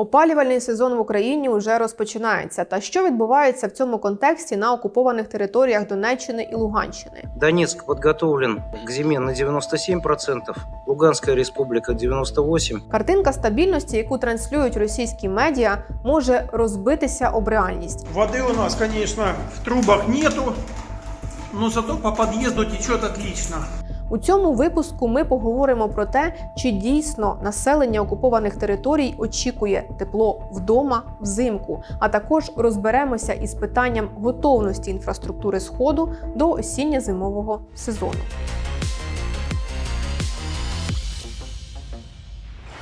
Опалювальний сезон в Україні вже розпочинається. Та що відбувається в цьому контексті на окупованих територіях Донеччини і Луганщини? Донецк подготовлен к зиме на 97%, Луганская республика 98%. Картинка стабільності, яку транслюють російські медіа, може розбитися об реальність. Воды у нас, конечно, в трубах нету, но зато по подъезду течет отлично. У цьому випуску ми поговоримо про те, чи дійсно населення окупованих територій очікує тепло вдома взимку, а також розберемося із питанням готовності інфраструктури сходу до осінньо-зимового сезону.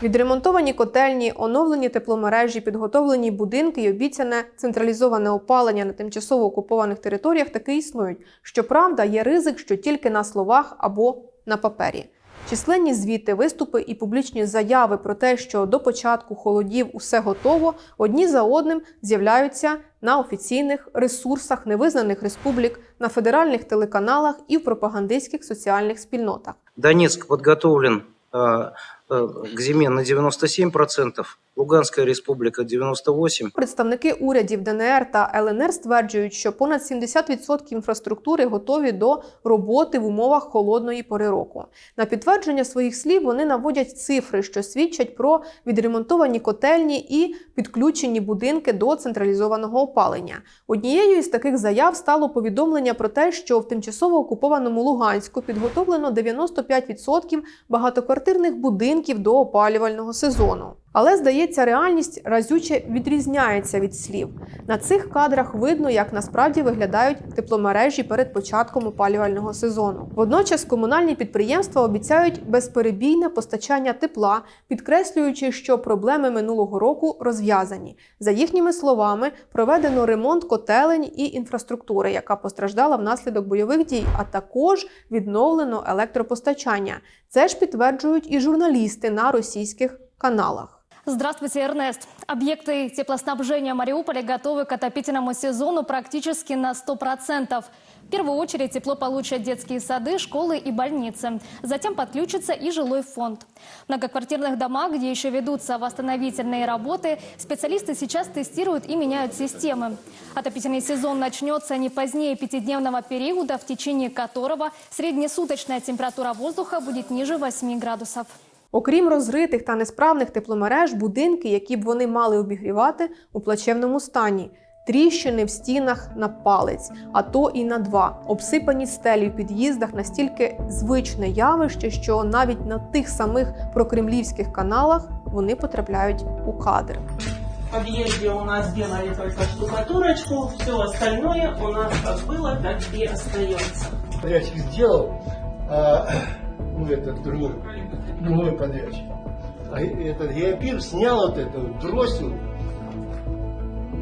Відремонтовані котельні, оновлені тепломережі, підготовлені будинки і обіцяне централізоване опалення на тимчасово окупованих територіях таки існують. Щоправда, є ризик, що тільки на словах або на папері. Численні звіти, виступи і публічні заяви про те, що до початку холодів усе готово, одні за одним з'являються на офіційних ресурсах невизнаних республік, на федеральних телеканалах і в пропагандистських соціальних спільнотах. Донецк подготовлен э, э, к зиме на 97%, Луганская республика 98%. Представники урядів ДНР та ЛНР стверджують, що понад 70% інфраструктури готові до роботи в умовах холодної пори року. На підтвердження своїх слів вони наводять цифри, що свідчать про відремонтовані котельні і підключені будинки до централізованого опалення. Однією із таких заяв стало повідомлення про те, що в тимчасово окупованому Луганську підготовлено 95% багатоквартирних будинків до опалювального сезону. Але здається, реальність разюче відрізняється від слів. На цих кадрах видно, як насправді виглядають тепломережі перед початком опалювального сезону. Водночас комунальні підприємства обіцяють безперебійне постачання тепла, підкреслюючи, що проблеми минулого року розв'язані. За їхніми словами, проведено ремонт котелень і інфраструктури, яка постраждала внаслідок бойових дій, а також відновлено електропостачання. Це ж підтверджують і журналісти на російських каналах. Здравствуйте, Эрнест. Объекты теплоснабжения Мариуполя готовы к отопительному сезону практически на 100%. В первую очередь тепло получат детские сады, школы и больницы. Затем подключится и жилой фонд. В многоквартирных домах, где еще ведутся восстановительные работы, специалисты сейчас тестируют и меняют системы. Отопительный сезон начнется не позднее пятидневного периода, в течение которого среднесуточная температура воздуха будет ниже 8 градусов. Окрім розритих та несправних тепломереж, будинки, які б вони мали обігрівати, у плачевному стані. Тріщини в стінах на палець, а то і на два, обсипані стелі в під'їздах настільки звичне явище, що навіть на тих самих прокремлівських каналах вони потрапляють у кадр. В подъезде у нас сделали только штукатурочку, все остальное у нас как было, так и остается. подрядчик сделал, а, ну, этот другой, другой подрядчик. А этот геопир снял вот вот, бросил.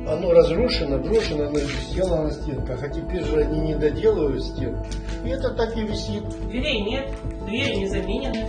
Оно разрушено, брошено, оно село на стенках, а теперь же они не доделывают стен. И это так и висит. Дверей нет, двери не заменены.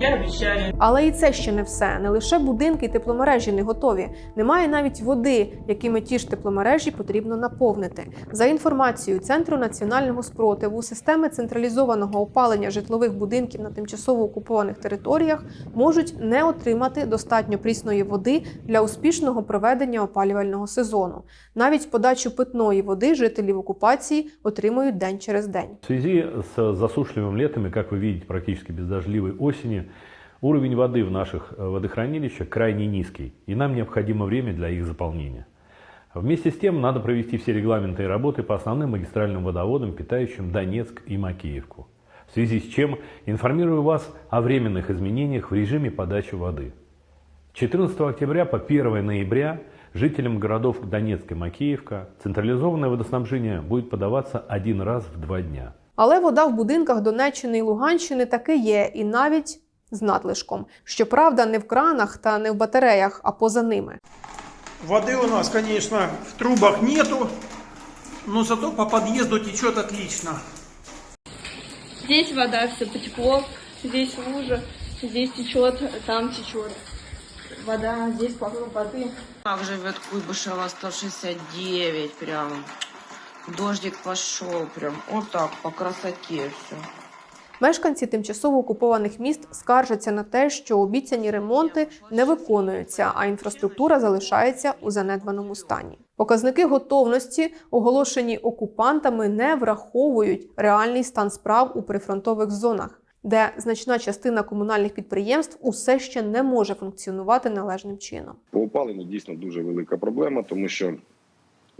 Я обещали. Але і це ще не все. Не лише будинки і тепломережі не готові. Немає навіть води, якими ті ж тепломережі потрібно наповнити. За інформацією Центру національного спротиву, системи централізованого опалення житлових будинків на тимчасово окупованих територіях можуть не отримати достатньо прісної води для успішного проведення опалювального сезону. Навіть подачу питної води жителів окупації отримують день через день. В связи с засушливым летом и, как вы видите, практически бездождливой осени, уровень воды в наших э, водохранилищах крайне низкий, и нам необходимо время для их заполнения. Вместе с тем надо провести все регламенты и работы по основным магистральным водоводам, питающим Донецк и Макеевку. В связи с чем информирую вас о временных изменениях в режиме подачи воды. 14 октября по 1 ноября жителям городов Донецк и Макеевка централизованное водоснабжение будет подаваться один раз в два дня. Але вода в будинках Донеччини і Луганщини таки є, і навіть з надлишком. Щоправда, не в кранах та не в батареях, а поза ними. Воды у нас, конечно, в трубах нету, но зато по подъезду течет отлично. Здесь вода, все потекло, здесь лужа, здесь течет, там течет. Вода, здесь вокруг воды. Так живет Куйбышева 169 прям. Дождик пошел прям. Вот так, по красоте все. Мешканці тимчасово окупованих міст скаржаться на те, що обіцяні ремонти не виконуються, а інфраструктура залишається у занедбаному стані. Показники готовності, оголошені окупантами, не враховують реальний стан справ у прифронтових зонах, де значна частина комунальних підприємств усе ще не може функціонувати належним чином. По опаленню дійсно дуже велика проблема, тому що.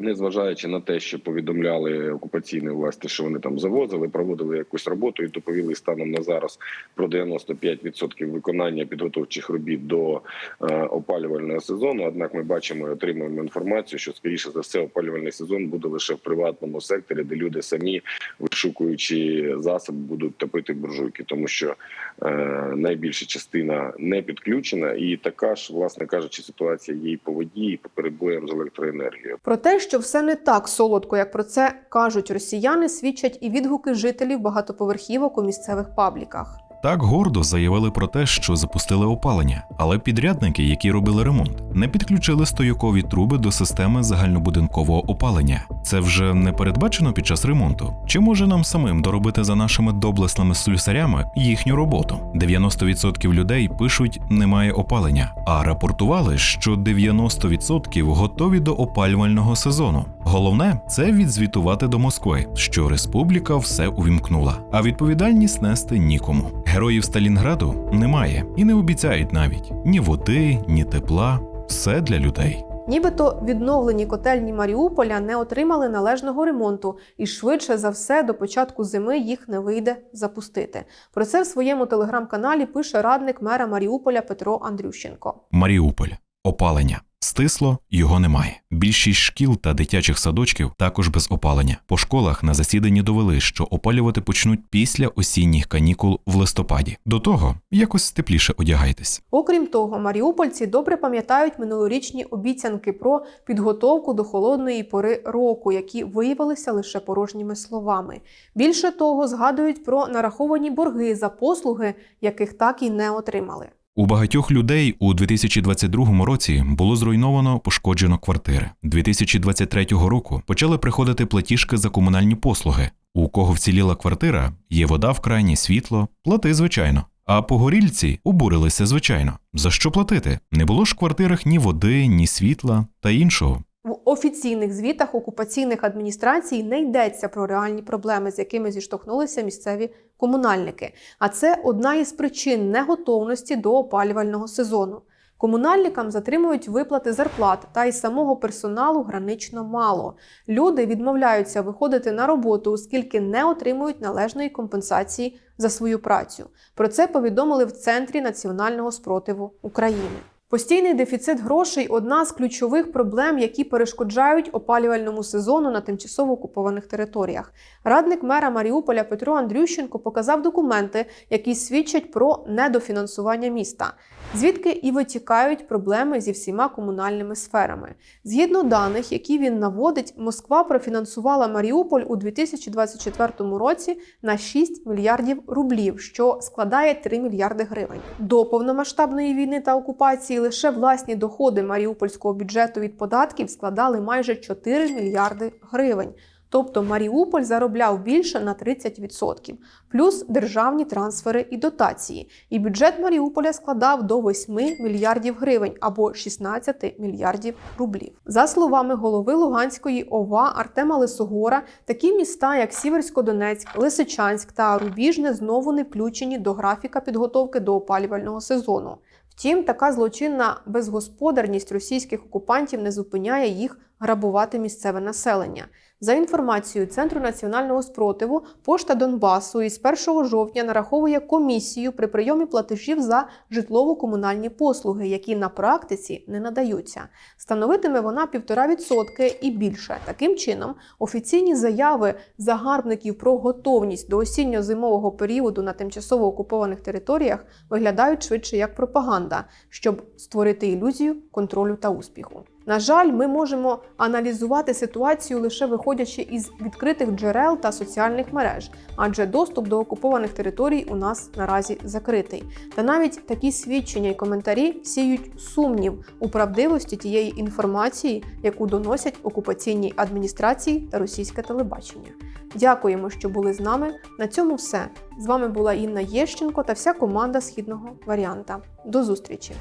Незважаючи на те, що повідомляли окупаційні власті, що вони там завозили, проводили якусь роботу і доповіли станом на зараз про 95% виконання підготовчих робіт до е, опалювального сезону. Однак ми бачимо і отримуємо інформацію, що скоріше за все опалювальний сезон буде лише в приватному секторі, де люди самі вишукуючи засоби, будуть топити буржуйки, тому що е, найбільша частина не підключена, і така ж, власне кажучи, ситуація і по воді, і по перебоям з електроенергією. Про те, що все не так солодко, як про це кажуть росіяни, свідчать і відгуки жителів багатоповерхівок у місцевих пабліках. Так гордо заявили про те, що запустили опалення, але підрядники, які робили ремонт, не підключили стоякові труби до системи загальнобудинкового опалення. Це вже не передбачено під час ремонту. Чи може нам самим доробити за нашими доблесними слюсарями їхню роботу? 90% людей пишуть немає опалення, а рапортували, що 90% готові до опалювального сезону. Головне це відзвітувати до Москви, що республіка все увімкнула, а відповідальність нести нікому. Героїв Сталінграду немає і не обіцяють навіть ні води, ні тепла. Все для людей. Нібито відновлені котельні Маріуполя не отримали належного ремонту, і швидше за все до початку зими їх не вийде запустити. Про це в своєму телеграм-каналі пише радник мера Маріуполя Петро Андрющенко. Маріуполь. Опалення. Стисло його немає. Більшість шкіл та дитячих садочків також без опалення. По школах на засіданні довели, що опалювати почнуть після осінніх канікул в листопаді. До того якось тепліше одягайтесь. Окрім того, маріупольці добре пам'ятають минулорічні обіцянки про підготовку до холодної пори року, які виявилися лише порожніми словами. Більше того, згадують про нараховані борги за послуги, яких так і не отримали. У багатьох людей у 2022 році було зруйновано пошкоджено квартири. 2023 року почали приходити платіжки за комунальні послуги. У кого вціліла квартира, є вода в крані, світло, плати звичайно. А погорільці обурилися звичайно. За що платити? Не було ж в квартирах ні води, ні світла та іншого. Офіційних звітах окупаційних адміністрацій не йдеться про реальні проблеми, з якими зіштовхнулися місцеві комунальники. А це одна із причин неготовності до опалювального сезону. Комунальникам затримують виплати зарплат, та й самого персоналу гранично мало. Люди відмовляються виходити на роботу, оскільки не отримують належної компенсації за свою працю. Про це повідомили в Центрі національного спротиву України. Постійний дефіцит грошей одна з ключових проблем, які перешкоджають опалювальному сезону на тимчасово окупованих територіях. Радник мера Маріуполя Петро Андрющенко показав документи, які свідчать про недофінансування міста, звідки і витікають проблеми зі всіма комунальними сферами. Згідно даних, які він наводить, Москва профінансувала Маріуполь у 2024 році на 6 мільярдів рублів, що складає 3 мільярди гривень. До повномасштабної війни та окупації лише власні доходи маріупольського бюджету від податків складали майже 4 мільярди гривень. Тобто Маріуполь заробляв більше на 30%, плюс державні трансфери і дотації. І бюджет Маріуполя складав до 8 мільярдів гривень або 16 мільярдів рублів. За словами голови Луганської ОВА Артема Лисогора, такі міста, як Сіверсько-Донецьк, Лисичанськ та Рубіжне, знову не включені до графіка підготовки до опалювального сезону. Втім, така злочинна безгосподарність російських окупантів не зупиняє їх грабувати місцеве населення. За інформацією Центру національного спротиву, пошта Донбасу із 1 жовтня нараховує комісію при прийомі платежів за житлово-комунальні послуги, які на практиці не надаються. Становитиме вона 1,5% і більше. Таким чином, офіційні заяви загарбників про готовність до осінньо-зимового періоду на тимчасово окупованих територіях виглядають швидше як пропаганда, щоб створити ілюзію контролю та успіху. На жаль, ми можемо аналізувати ситуацію лише виходячи із відкритих джерел та соціальних мереж, адже доступ до окупованих територій у нас наразі закритий. Та навіть такі свідчення і коментарі сіють сумнів у правдивості тієї інформації, яку доносять окупаційній адміністрації та російське телебачення. Дякуємо, що були з нами. На цьому все. З вами була Інна Єщенко та вся команда східного варіанта. До зустрічі!